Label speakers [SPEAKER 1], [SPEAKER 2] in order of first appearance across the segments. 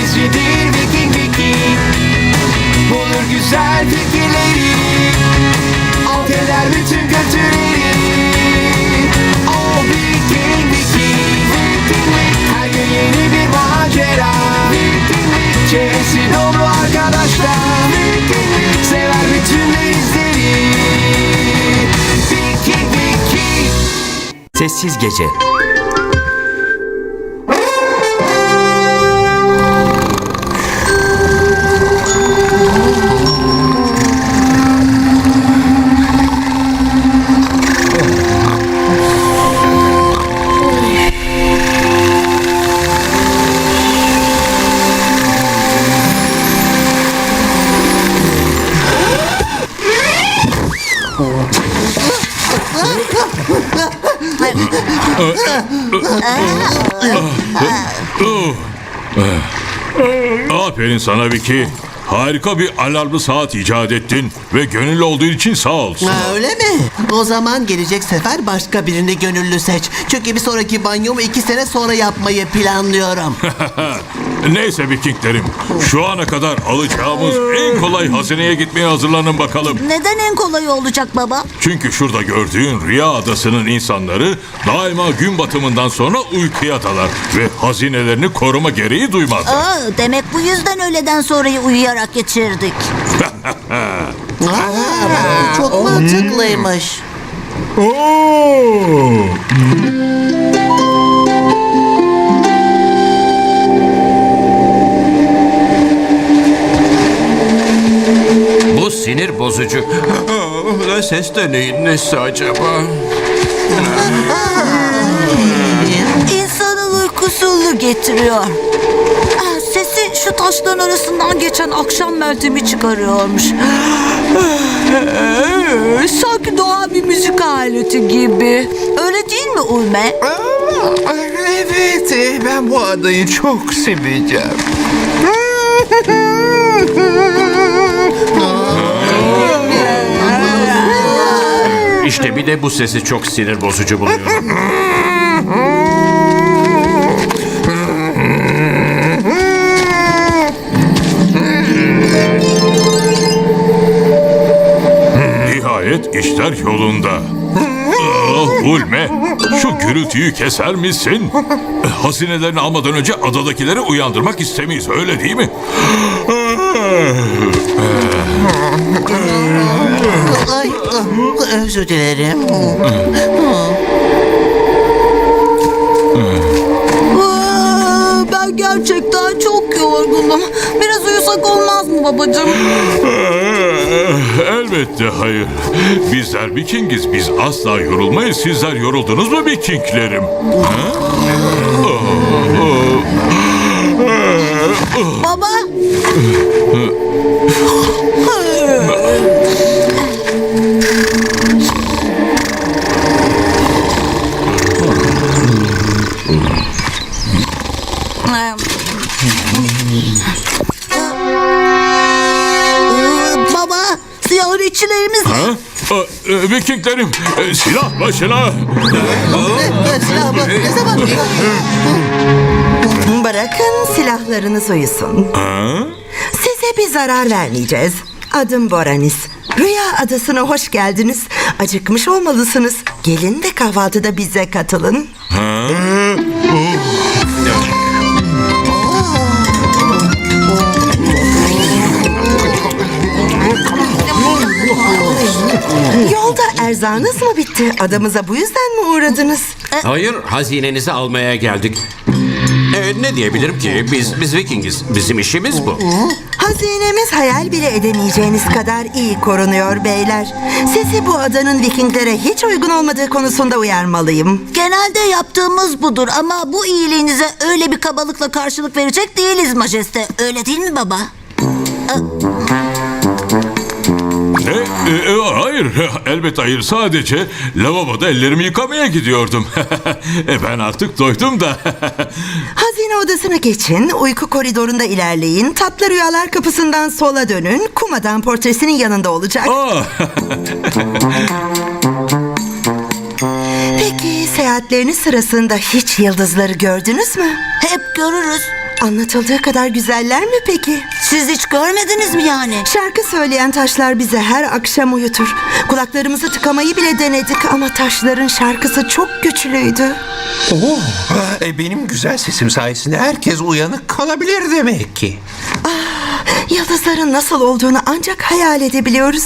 [SPEAKER 1] denizcidir Viking Viking. Bulur güzel fikirleri. Alt eder bütün kötüleri O Viking Viking. Her gün yeni bir macera. Çevresi dolu arkadaşlar. Sever bütün denizleri. Viking Viking.
[SPEAKER 2] Sessiz Gece
[SPEAKER 3] Aferin sana Vicky. Harika bir alarmlı saat icat ettin ve gönüllü olduğun için sağ olsun.
[SPEAKER 4] Ha, öyle mi? O zaman gelecek sefer başka birini gönüllü seç. Çünkü bir sonraki banyomu iki sene sonra yapmayı planlıyorum.
[SPEAKER 3] Neyse Vikinglerim, şu ana kadar alacağımız en kolay hazineye gitmeye hazırlanın bakalım.
[SPEAKER 5] Neden en kolayı olacak baba?
[SPEAKER 3] Çünkü şurada gördüğün Rüya Adası'nın insanları daima gün batımından sonra uykuya dalar ve hazinelerini koruma gereği duymazlar.
[SPEAKER 5] Aa, demek bu yüzden öğleden sonrayı uyuyarak geçirdik.
[SPEAKER 4] Aa, çok mantıklıymış.
[SPEAKER 6] Bu sinir bozucu. Ses de neyin nesi acaba?
[SPEAKER 5] İnsanın uykusuzluğu getiriyor. Sesi şu taşların arasından geçen akşam meltemi çıkarıyormuş. Sanki doğal bir müzik aleti gibi. Öyle değil mi Ulme?
[SPEAKER 1] Evet, e, ben bu adayı çok seveceğim.
[SPEAKER 6] İşte bir de bu sesi çok sinir bozucu buluyorum.
[SPEAKER 3] Nihayet işler yolunda. Ah, Ulme, şu gürültüyü keser misin? Hazinelerini almadan önce adadakileri uyandırmak istemeyiz, öyle değil mi?
[SPEAKER 4] Ay, özür dilerim.
[SPEAKER 5] Aa, Ben gerçekten çok yorgunum. Biraz uyusak olmaz mı babacığım?
[SPEAKER 3] Elbette hayır. Bizler Vikingiz, biz asla yorulmayız. Sizler yoruldunuz mu Vikinglerim?
[SPEAKER 5] Baba. Siyah reçilerimiz
[SPEAKER 3] Ha? Aa, e, Vikinglerim, e, silah başına!
[SPEAKER 4] Silah bak, ne zaman
[SPEAKER 7] Bırakın silahlarınız uyusun.
[SPEAKER 3] Ha?
[SPEAKER 7] Size bir zarar vermeyeceğiz. Adım Boranis. Rüya adasına hoş geldiniz. Acıkmış olmalısınız. Gelin de kahvaltıda bize katılın. Yolda erzağınız mı bitti? Adamıza bu yüzden mi uğradınız?
[SPEAKER 6] Hayır, hazinenizi almaya geldik. Ee, ne diyebilirim ki? Biz biz Vikingiz. Bizim işimiz bu.
[SPEAKER 7] Hazinemiz hayal bile edemeyeceğiniz kadar iyi korunuyor beyler. Sizi bu adanın Vikinglere hiç uygun olmadığı konusunda uyarmalıyım.
[SPEAKER 5] genelde yaptığımız budur ama bu iyiliğinize öyle bir kabalıkla karşılık verecek değiliz majeste. Öyle değil mi baba?
[SPEAKER 3] Ne? E, e, hayır, elbette hayır. Sadece lavaboda ellerimi yıkamaya gidiyordum. e, ben artık doydum da.
[SPEAKER 7] Hazine odasına geçin, uyku koridorunda ilerleyin, tatlı rüyalar kapısından sola dönün, kumadan portresinin yanında olacak.
[SPEAKER 3] Aa,
[SPEAKER 7] Peki seyahatleriniz sırasında hiç yıldızları gördünüz mü?
[SPEAKER 5] Hep görürüz.
[SPEAKER 7] Anlatıldığı kadar güzeller mi peki?
[SPEAKER 5] Siz hiç görmediniz mi yani?
[SPEAKER 7] Şarkı söyleyen taşlar bizi her akşam uyutur. Kulaklarımızı tıkamayı bile denedik ama taşların şarkısı çok güçlüydü.
[SPEAKER 1] Oo, e, benim güzel sesim sayesinde herkes uyanık kalabilir demek ki.
[SPEAKER 7] Yıldızların nasıl olduğunu ancak hayal edebiliyoruz.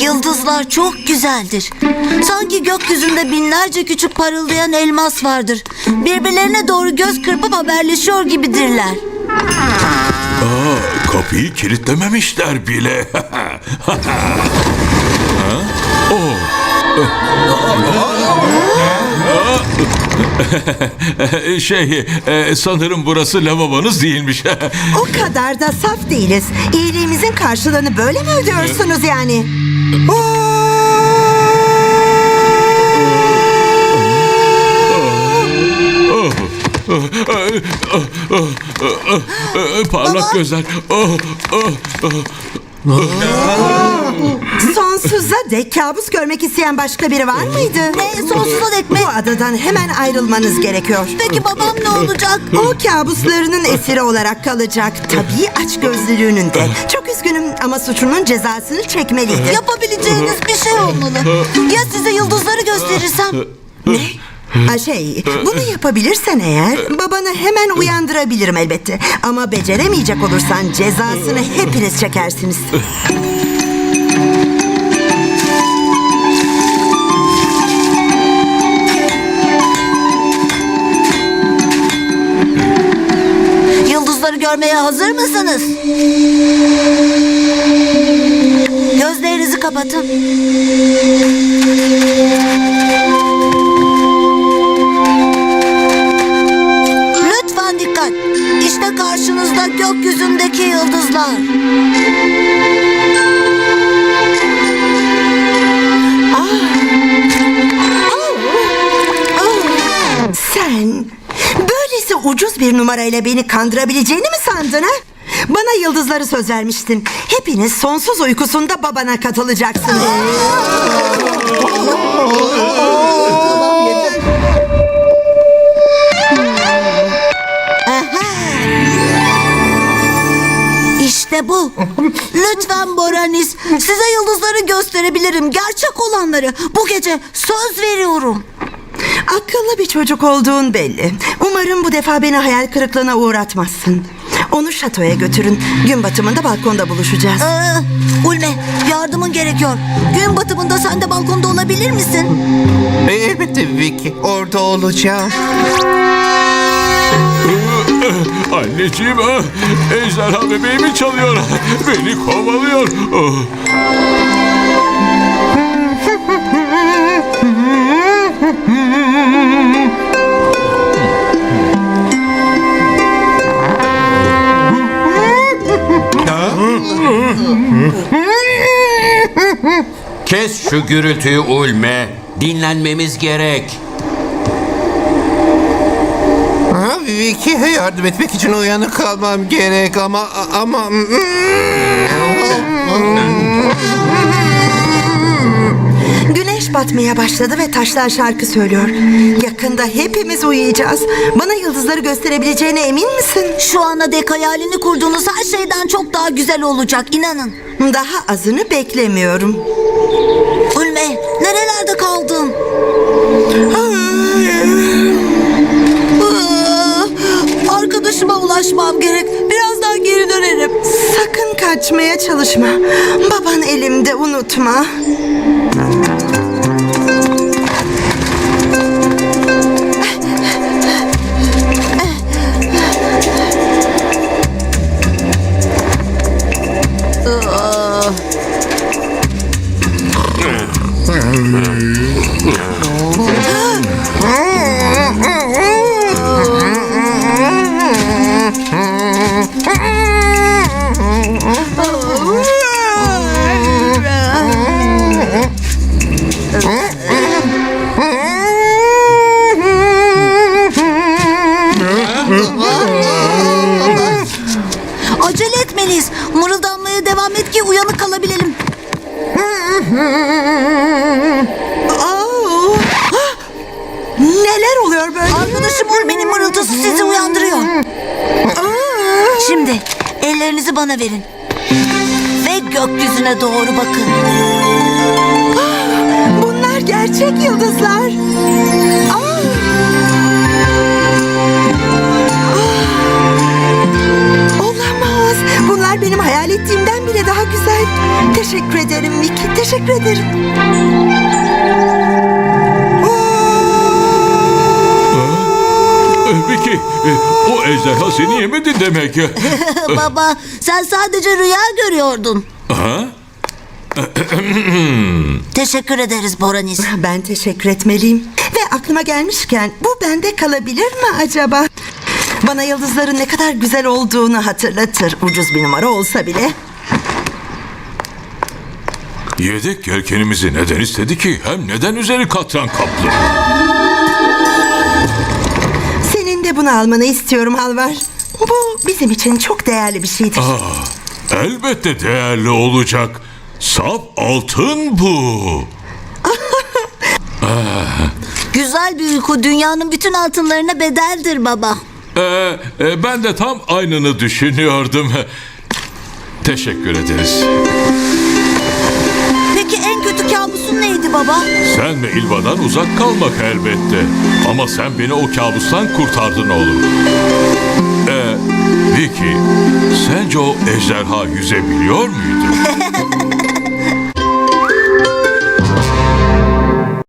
[SPEAKER 5] Yıldızlar çok güzeldir. Sanki gökyüzünde binlerce küçük parıldayan elmas vardır. Birbirlerine doğru göz kırpıp haberleşiyor gibidirler.
[SPEAKER 3] Aa, kapıyı kilitlememişler bile. Ha? Oh. şey, e, sanırım burası lavabonuz değilmiş.
[SPEAKER 7] O kadar da saf değiliz. İyiliğimizin karşılığını böyle mi ödüyorsunuz yani?
[SPEAKER 3] Parlak gözler. Oh, oh,
[SPEAKER 7] Sonsuza dek kabus görmek isteyen başka biri var mıydı?
[SPEAKER 5] Ne sonsuza dek mi?
[SPEAKER 7] Bu adadan hemen ayrılmanız gerekiyor.
[SPEAKER 5] Peki babam ne olacak?
[SPEAKER 7] O kabuslarının esiri olarak kalacak. Tabii aç gözlülüğünün de. Çok üzgünüm ama suçunun cezasını çekmeliydi.
[SPEAKER 5] Yapabileceğiniz bir şey olmalı. Ya size yıldızları gösterirsem?
[SPEAKER 7] Ha şey, bunu yapabilirsen eğer babanı hemen uyandırabilirim elbette. Ama beceremeyecek olursan cezasını hepiniz çekersiniz.
[SPEAKER 5] Yıldızları görmeye hazır mısınız? Gözlerinizi kapatın.
[SPEAKER 7] Numarayla beni kandırabileceğini mi sandın ha? Bana yıldızları söz vermiştin. Hepiniz sonsuz uykusunda babana katılacaksınız.
[SPEAKER 5] İşte bu. Lütfen Boranis. Size yıldızları gösterebilirim. Gerçek olanları. Bu gece söz veriyorum.
[SPEAKER 7] Akıllı bir çocuk olduğun belli. Umarım bu defa beni hayal kırıklığına uğratmazsın. Onu şatoya götürün. Gün batımında balkonda buluşacağız.
[SPEAKER 5] Ee, Ulme yardımın gerekiyor. Gün batımında sen de balkonda olabilir misin?
[SPEAKER 1] E, elbette Vicky, orada olacağım.
[SPEAKER 3] Anneciğim, ah, ejderha bebeğimi çalıyor. Beni kovalıyor.
[SPEAKER 6] Kes şu gürültüyü Ulme. Dinlenmemiz gerek.
[SPEAKER 1] Ha, Vicky'ye yardım etmek için uyanık kalmam gerek ama ama
[SPEAKER 7] Güneş batmaya başladı ve taşlar şarkı söylüyor. Yakında hepimiz uyuyacağız. Bana yıldızları gösterebileceğine emin misin?
[SPEAKER 5] Şu ana dek hayalini kurduğunuz her şeyden çok daha güzel olacak inanın.
[SPEAKER 7] Daha azını beklemiyorum.
[SPEAKER 5] Ulme nerelerde kaldın? Arkadaşıma ulaşmam gerek. Birazdan geri dönerim.
[SPEAKER 7] Sakın kaçmaya çalışma. Baban elimde unutma.
[SPEAKER 5] Uyanık kalabilelim.
[SPEAKER 7] Neler oluyor böyle?
[SPEAKER 5] Arkadaşım Ulme'nin mırıltısı sizi uyandırıyor. Şimdi ellerinizi bana verin. Ve gökyüzüne doğru bakın.
[SPEAKER 7] Bunlar gerçek yıldızlar. Aa! Teşekkür ederim.
[SPEAKER 3] E, Vicky, e, o ejderha seni yemedi demek.
[SPEAKER 5] Baba sen sadece rüya görüyordun.
[SPEAKER 3] ha?
[SPEAKER 5] Teşekkür ederiz Boranis.
[SPEAKER 7] Ben teşekkür etmeliyim. Ve aklıma gelmişken bu bende kalabilir mi acaba? Bana yıldızların ne kadar güzel olduğunu hatırlatır. Ucuz bir numara olsa bile.
[SPEAKER 3] Yedek yelkenimizi neden istedi ki? Hem neden üzeri katran kaplı?
[SPEAKER 7] Senin de bunu almanı istiyorum Halvar. Bu bizim için çok değerli bir şeydir.
[SPEAKER 3] Elbette değerli olacak. Saf altın bu.
[SPEAKER 5] Güzel bir uyku dünyanın bütün altınlarına bedeldir baba.
[SPEAKER 3] Ee, e, ben de tam aynını düşünüyordum. Teşekkür ederiz.
[SPEAKER 5] Peki en kötü kabusun neydi baba?
[SPEAKER 3] Sen ve İlva'dan uzak kalmak elbette. Ama sen beni o kabustan kurtardın oğlum. Ee, Vicky, sence o ejderha yüzebiliyor muydu?